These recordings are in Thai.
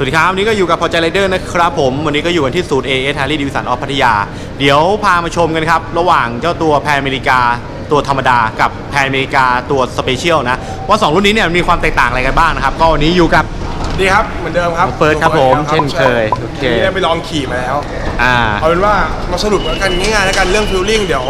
สวัสดีครับวันนี้ก็อยู่กับพอใจไรเดอร์นะครับผม วันนี้ก็อยู่กันที่ศูนย์ AS h a r r y d a v i d s o n ออฟพัทยา เดี๋ยวพามาชมกันครับ ระหว่างเจ้าตัวแพนอเมริกาตัวธรรมดากับแพนอเมริกาตัวสเปเชียลนะ ว่า 2 รุ่นนี้เนี่ยมีความแตกต่างอะไรกันบ้างนะครับ ก็วันนี้อยู่กับดีครับ เหมือนเดิมครับเฟิร์สครับผมฟิร์สเช่นเคยโอเคนี่ได้ไปลองขี่มาแล้ว อ่าเอาเป็นว่ามาสรุปกันง่ายๆแล้วกันเรื่องฟิลลิ่งเดี๋ยว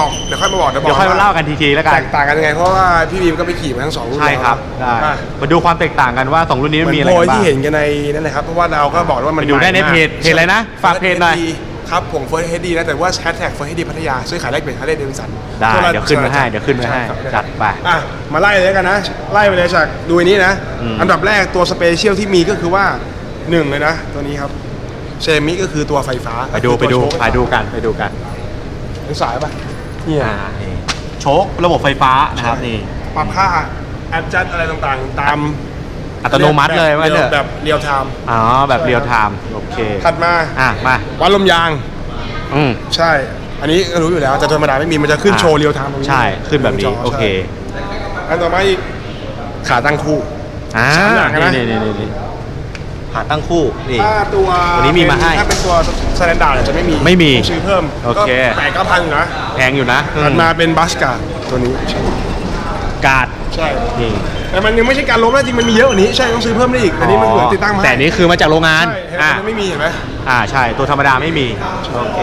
บอกเดี๋ยวค่อยมาบอกเดี๋ยวบอเดี๋ยวกค่อยมาเล่ากันทีๆแล้วกันแตกต่างกันยังไงเพราะว่าพี่บีมก็ไปขี่มาทั้งสองรุ่นใช่ครับแล้วได้อะมาดูความแตกต่างกันว่า2รุ่นนี้เหมือนมีอะไรโพกัยนบ้าที่งเห็นกันในนั่นแหละครับเพราะว่าเราก็บอกว่ามันไปดูได้ในม่มากเพจเพจอะไรนะฝากเพจหน่อยครับผมเฟิร์สเฮดดีนะแต่ว่าแฮชแท็กเฟิร์สเฮดดีพัทยาซื้อขายแลกเปลี่ยนฮาร์เลย์เดวิสันได้เดี๋ยวขึ้นมาให้เดี๋ยวขึ้นมาให้จัดไปอะมาไล่เลยกันนะ ไล่ไปเลยจากดูอันนี้นะ อืม อันดับแรกตัวสเปเชียลที่มีก็คือว่าหนึ่งเลยนะ ตัวนี้ครับเซมิก็คือตัวไฟฟ้าไปดูไปดูตัวโชคไปดูกันไปดูกัน เป็นสายป่ะ เนี่ยอ่านี่โชคระบบไฟฟ้านะครับนี่ ปรับค่าแอดจัดอะไรต่างๆ ตามอัตโนมัติเลยว่าเถอะ แบบเรียลไทม์ อ๋อ แบบเรียลไทม์โอเคถัดมา อะมา วัดลมยาง อืมใช่ อันนี้ก็รู้อยู่แล้วแต่ธรรมดาไม่มีมันจะขึ้นอ่าโชว์เรียลไทม์ตรงนี้ใช่ขึ้นแบบนี้จโอเคใช่อันต่อมาอีกขาตั้งคู่ อ่า สามอย่างนะนี่นี่นี่นี่ ขาตั้งคู่นี่ ถ้าตัววันนี้มีมาให้ถ้าเป็นตัวสแตนดาร์ดจะไม่มีไม่มีต้องซื้อเพิ่มโอเค ก็แปดเก้าพันอยู่นะแพงอยู่นะถัดมาเป็นบัสกาตัวนี้การ์ดใช่นี่แต่มันยังไม่ใช่การล้มนะจริงมันมีเยอะกว่านี้ใช่ต้องซื้อเพิ่มได้อีกอันนี้มันเหมือนติดตั้งมาให้แต่นี่คือมาจากโรงงานใช่เห็นไหมอ่ามันไม่มีเห็นไหมอ่าใช่ตัวธรรมดาไม่มีโอเค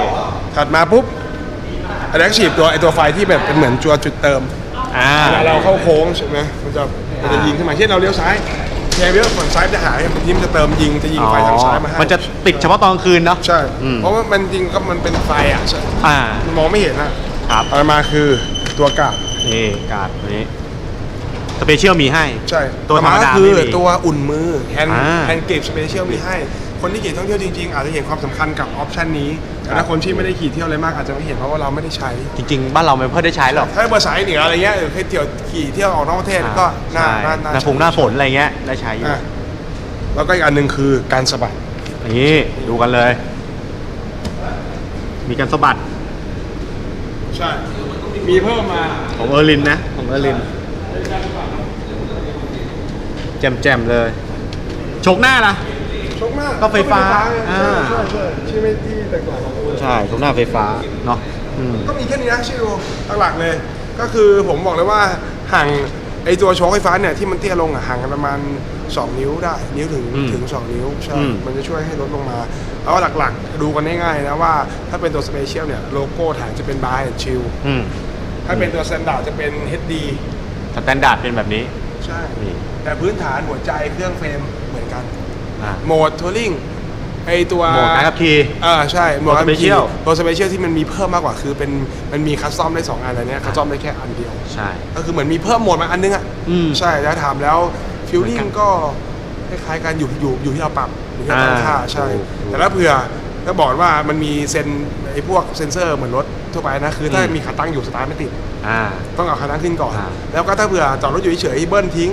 ถัดมาปุ๊บอันนี้ฉีดตัวไอตัวไฟที่แบบเป็นเหมือนจัวจุดเติมอ่า เวลาเราเข้าโค้งใช่ไหมมันจะมันจะยิงขึ้นมาเช่นเราเลี้ยวซ้าย แค่เลี้ยวฝั่งซ้ายจะหายมันยิ้มนจะเติมยิงจะยิงไฟทางซ้ายมาให้มันจะติดเฉพาะตอนกลางคืนเนาะ ใช่อืม เพราะว่ามันจริงก็มันเป็นไฟอะใช่อ่า มันมองไม่เห็นอะครับ เอามาคือตัวกาดนี่การ์ดตัวนี้ สเปเชียลมีให้ ใช่ตัวธรรมดาต่อก็คือไม่มีตัวอุ่นมือแฮนด์อ่า แฮนด์เก็บสเปเชียลมีให้ คนที่ขี่ท่องเที่ยวจริงๆอาจจะเห็นความสำคัญกับออปชันนี้แต่ถ้าคนที่ไม่ได้ขี่เที่ยวอะไรมากอาจจะไม่เห็นเพราะว่าเราไม่ได้ใช้ จริง ๆ บ้านเราไม่ค่อยได้ใช้หรอกถ้าเบอร์สายเหนืออะไรเงี้ยเออให้เที่ยวขี่เที่ยวออกนอกประเทศก็น่าใช่น่าหน้าใช้ฝนหน้าฝนอะไรเงี้ยได้ใช้อยู่อะแล้วก็อีกอันหนึ่งคือการสะบัดนี่ดูกันเลย มีการสะบัดใช่มีเพิ่มมา ของเออร์ลินนะของเออร์ลินแจมแจมๆเลย ชกหน้าล่ะ ชกมากก็ไฟฟ้าใช่อ่า ใช่ใช่ที่ไม่ที่แตกต่างของคุณใช่ชกหน้าไฟฟ้าเนาะอืม ก็มีแค่นี้นะชื่อหลักๆเลย ก็คือผมบอกเลยว่าห่างไอตัวโชคไฟฟ้าเนี่ยที่มันเตี้ยลงอะห่างกันประมาณ 2 นิ้วได้ นิ้วถึงอืมถึง 2 นิ้วใช่อืม มันจะช่วยให้ลดลงมาแล้วหลักๆ ดูกันง่ายๆนะว่าถ้าเป็นตัวสเปเชียลเนี่ยโลโก้ฐานจะเป็นบาร์แอนชิลอืมถ้าเป็นตัวสแตนดาร์ดจะเป็น HD สแตนดาร์ดเป็นแบบนี้ ใช่ นี่ แต่พื้นฐานหัวใจเครื่องเฟรมเหมือนกัน อ่า โหมดทัวริงไอตัวโหมดนะครับทีเออใช่โหมดตัว Special ตัวสเปเชียลที่มันมีเพิ่มมากกว่าคือเป็นมันมีคัสตอมได้สองอันแต่เนี้ยคัสตอมได้แค่อันเดียว ใช่ ก็คือเหมือนมีเพิ่มโหมดมาอันนึงอะอืมใช่แล้วถามแล้วฟิลลิ่เหมืงอนกันก็คล้ายๆกันอยู่อยู่อยู่ที่เราปรับอยู่ที่เราตั้งอ่าค่าใช่ ถูกถูกแต่ถ้าเผื่อก็บอกว่ามันมีเซนไอ้พวกเซนเซอร์เหมือนรถทั่วไปนะคือถ้าอืม มีขาตั้งอยู่สตาร์ทไม่ติด อ่า ต้องเอาขาตั้งขึ้นก่อน อ่าแล้วก็ถ้าเผื่อจอดรถอยู่เฉยๆเบิ้ลทิ้ง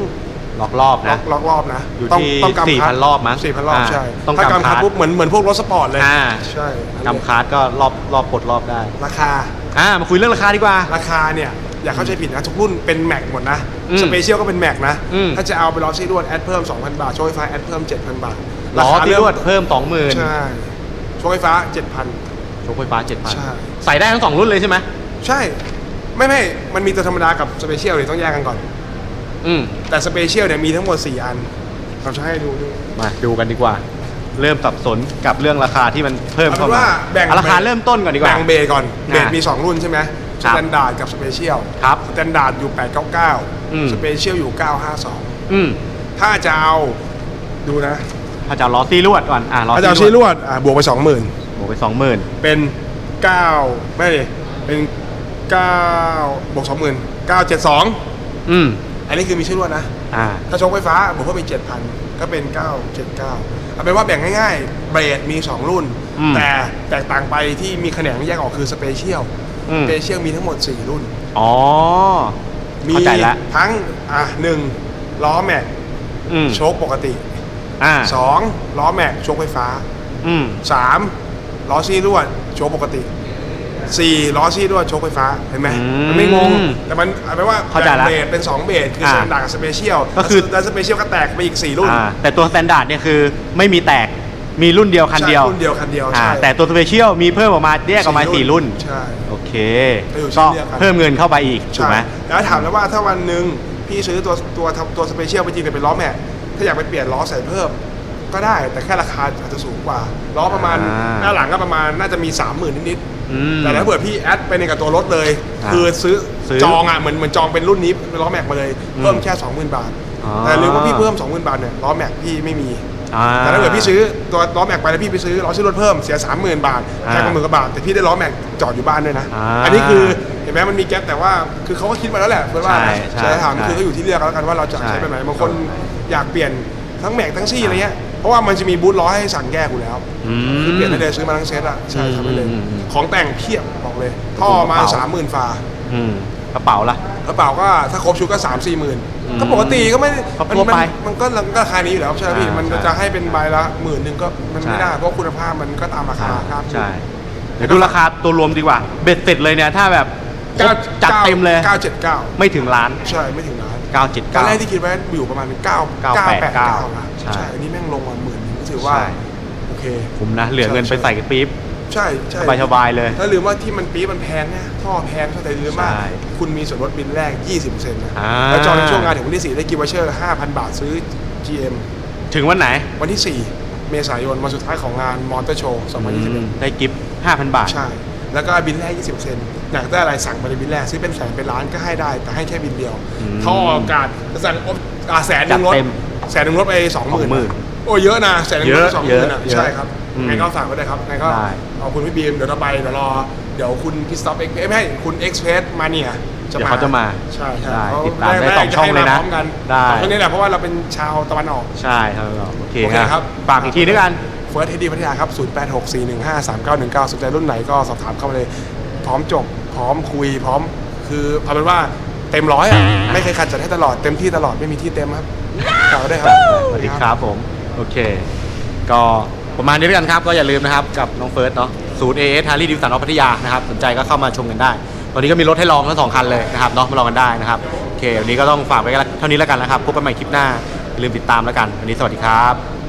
ล็อกรอบล็อนะ กล็อกรอบนะอยู่ต้องที่ต้องกำคัด4,000รอบมั้งสี่พันรอบอ่าใช่ต้องถ้ากำกำคัคัดดปุ๊บเหมือนเหมือนพวกรถสปอร์ตเลยอ่า ใช่อันนี้กำคาร์ดก็รอบรอบกดรอบได้ ราคา อ่ามาคุยเรื่องราคาดีกว่า ราคาเนี่ยอย่าเข้าใจผิดนะทุกรุ่นเป็นแม็กหมดนะอืมสเปเชียลก็เป็นแม็กนะ อืม ถ้าจะเอาไปล้อซี่รวดแอดเพิ่ม 2,000 บาท โชว์ไฟฟ้าแอดเพิ่ม 7,000 บาทล้อคาที่เริ่มรวดเพิ่มสองหมื่นใช่โชว์ไฟฟ้า 7,000 โชคไฟฟ้าเจ็ดพันใช่ใส่ได้ทั้งสองรุ่นเลยใช่ไหม ใช่ ไม่ไม่มันมีตัวธรรมดากับสเปเชียลเลยต้องแยกกันก่อน อืมแต่สเปเชียลเนี่ยมีทั้งหมด 4 อันเราจะให้ดูดูมาดูกันดีกว่า เริ่มสับสนกับเรื่องราคาที่มันเพิ่มเอาเข้าเป็นมาว่าแบ่ง เอาราคาเริ่มต้นก่อนดีกว่า แบ่งเบสก่อนเบสอะมี 2 รุ่นใช่ไหมคสรับแตนดาร์ดกับสเปเชียลครับสแตนดาร์ดอยู่ อืม 899 สเปเชียลอยู่ 952 อืมถ้าจะเอาดูนะถ้าจะเอาล้อซี่ลวดก่อนอ่าล้อถ้าจะเอาซี่ชี้ลลวดวดอะบวกไปสองหมื่นบวกไปสองหมื่นเป็นเก้าไม่ดิเป็นเก้าบวกสองหมื่นเก้าเจ็ดสองอืม อันนี้คือมีชื่อลวดนะ อ่า ถ้าชกไฟฟ้าบวกเพิ่มเป็นเจ็ดพันก็เป็นเก้าเจ็ดเก้าเอาเป็นว่าแบ่งง่ายๆ เบรดมี2รุ่น อืม แต่แตกต่างไปที่มีแขนงแยกออกคือสเปเชียลอืมสเปเชียลมีทั้งหมด4รุ่น อ๋อ มีเข้าใจละ ทั้งอะหนึ่งล้อแม็กอืมโชคปกติอ่า2ล้อแม็กโชคไฟฟ้าอืม3ล้อซี่ลวดโชคปกติ สี่ล้อซี่ด้วยโชคไฟฟ้าเห็นไหมอืมมันไม่งง แต่มันเอาเป็นว่าเข้าใจละเบสเป็นสองเบสคืออ่าสแตนดาร์ดกับสเปเชียลก็คือ แล้วสเปเชียลก็แตกไปอีกสี่รุ่น อ่าแต่ตัวสแตนดาร์ดเนี่ยคือไม่มีแตกมีรุ่นเดียวคันเดียวใช่รุ่นเดียวคันเดียวอ่าใช่ แต่ตัวสเปเชียลมีเพิ่มออกมาแยกออกมาสี่รุ่น ใช่ โอเค เออก็ชื่อเรียกกันเพิ่มเงินเข้าไปอีกถูกใช่ไหม แล้วถามแล้วว่าถ้าวันหนึ่งพี่ซื้อตัวตัวตัวสเปเชียลไปจริงแต่เป็นล้อแม็กถ้าอยากไปเปลี่ยนล้อใส่เพิ่ม ก็ได้แต่แค่ราคาอาจจะสูงกว่าล้อประมาณอ่า หน้าหลังก็ประมาณน่าจะมี 3 0,000 นิดอืม ๆแต่ถ้าเผื่อพี่แอดไปในกับตัวรถเลย อ่าคือซื้อซื้อจองอะเหมือนเหมือนจองเป็นรุ่นนี้เป็นล้อแม็กมาเลยอืมเพิ่มแค่ 20,000 บาท อ๋อ แต่ลืมว่าพี่เพิ่ม 20,000 บาทเนี่ยล้อแม็กพี่ไม่มี อ่าแต่ถ้าเกิดพี่ซื้อตัวล้อแม็กไปแล้วพี่ไปซื้อล้อซื้อรถเพิ่มเสีย 30,000 บาทอ่าแค่กว่าหมื่นกว่าบาทแต่พี่ได้ล้อแม็กจอดอยู่บ้านด้วยนะอ่าอันนี้คือเห็นไหมมันมีแก๊ปแต่ว่าคือเขาก็คิดมาแล้วแหละเพื่อนว่าใช่ใช่ใช่ถามใช่คือก็อยู่ที่เลือกแล้วกันว่าเราจะใช่ใช้แบบไหนบางคนอยากเปลี่ยนทั้งแม็กทั้งซี่อะไรเงี้ย เพราะว่ามันจะมีบูทล้อให้สั่งแยกอยู่แล้วอืม คือเปลี่ยนได้เลยซื้อมาทั้งเซตอะใช่ทำได้เลย อืมอืมของแต่งเพียบบอกเลย ท่อมา กระเป๋าสามหมื่นฝาอืมกระเป๋าล่ะ กระเป๋าก็ถ้าครบชุดก็สามสี่หมื่นอืมก็ปกติก็ไม่ก็มันทั่วมันไปมันก็ราคานี้อยู่แล้วใช่ไหมพี่อ่ามันใช่จะให้เป็นใบละหมื่นหนึ่งก็มันไม่ใช่ได้เพราะคุณภาพมันก็ตามราคาครับใช่เดี๋ยวดูราคาตัวรวมดีกว่า เบ็ดเสร็จเลยเนี่ย ถ้าแบบเก้าจัดเต็มเลยเก้าเจ็ดเก้าไม่ถึงล้าน ใช่ไม่ถึงล้าน979 ตอนแรกที่คิดไว้อยู่ประมาณเก้าเก้าแปดเก้านะใช่ ใช่อันนี้แม่งลงมาหมื่นหนึงก็ถือว่า ใช่โอเค คุ้มนะ เหลือเงินใช่ไปใส่กับปี๊บ ใช่ใช่สบายๆเลยถ้าลืมว่าที่มันปี๊บมันแพงนะท่อแพงเท่าไหร่ลืมมาก ใช่คุณมีส่วนลดบินแรก 20%นะอ่า แล้วจองในช่วงงานถึงวันที่ 4 ได้กิฟต์วอเชอร์ 5,000 บาทซื้อ GM ถึงวันไหนวันที่ 4 เมษายนวันสุดท้ายของงานมอเตอร์โชว์อืม2021 ได้กิฟต์5,000 บาท ใช่ แล้วก็บินแรก 20%อยากได้อะไรสั่งไปในบินแรก ซื้อเป็นแสนเป็นล้านก็ให้ได้ แต่ให้แค่บินเดียว อืมท่ออากาศจะสั่งอ่าแสนหนึ่งลดจัดเต็มแสนหนึ่งลดไปสองหมื่น20,000โอ้เยอะนะแสนหนึ่งลดไปสองหมื่นเยอะอะเยอะใช่ครับอืมไงก็ฝากไว้เลยครับไงก็ได้เอาคุณพี่บีมเดี๋ยวเราไปเดี๋ยวรอเดี๋ยวคุณพิสต็อปเอ็กไม่ให้คุณเอ็กเพรสมาเนี่ยเดี๋ยวเขาจะมาใช่ใช่ได้เขติดตามได้แรกๆสองช่องเลยนะจให้มาพร้อมกันได้ สองช่องนี้แหละเพราะว่าเราเป็นชาวตะวันออก ใช่ครับโอเคโอเคนะครับ ฝากอีกทีด้วยกัน เฟิร์สเฮดีพัทยาครับ 0864153919 สนใจรุ่นไหนก็สอบถามเข้ามาเลย พร้อมจบ พร้อมคุย พร้อม คือเอาเป็นว่าเต็มร้อยอะ ไม่เคยขัดจัดให้ตลอด เต็มที่ตลอด ไม่มีที่เต็มครับกล่าวได้ครับ สวัสดีครับผม โอเค ก็ประมาณนี้ด้วยกันครับ ก็อย่าลืมนะครับ กับน้องเฟิร์สเนาะ ศูนย์เอเอสฮารีดิวสันออพัทยานะครับ สนใจก็เข้ามาชมกันได้ ตอนนี้ก็มีรถให้ลองทั้งสองคันเลยนะครับเนาะ มาลองกันได้นะครับ โอเค วันนี้ก็ต้องฝากไว้เท่านี้แล้วกันนะครับ พบกันใหม่คลิปหน้าอย่าลืมติดตามแล้วกัน วันนี้สวัสดีครับ